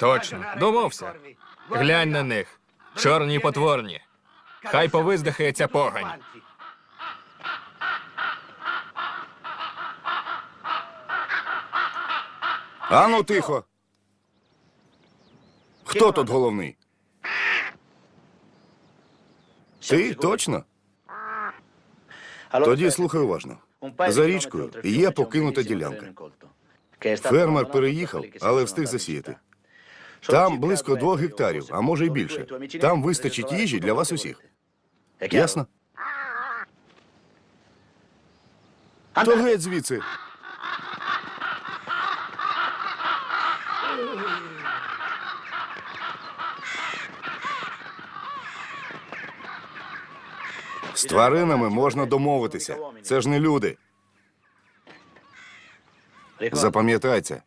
Точно, домовся. Глянь на них. Чорні потворні. Хай повиздихає ця погань. Ану, тихо. Хто тут головний? Ти точно? Тоді слухай уважно. За річкою є покинута ділянка. Фермер переїхав, але встиг засіяти. Там близько двох гектарів, а може й більше. Там вистачить їжі для вас усіх. Ясно? То геть звідси. З тваринами можна домовитися. Це ж не люди. Запам'ятай це.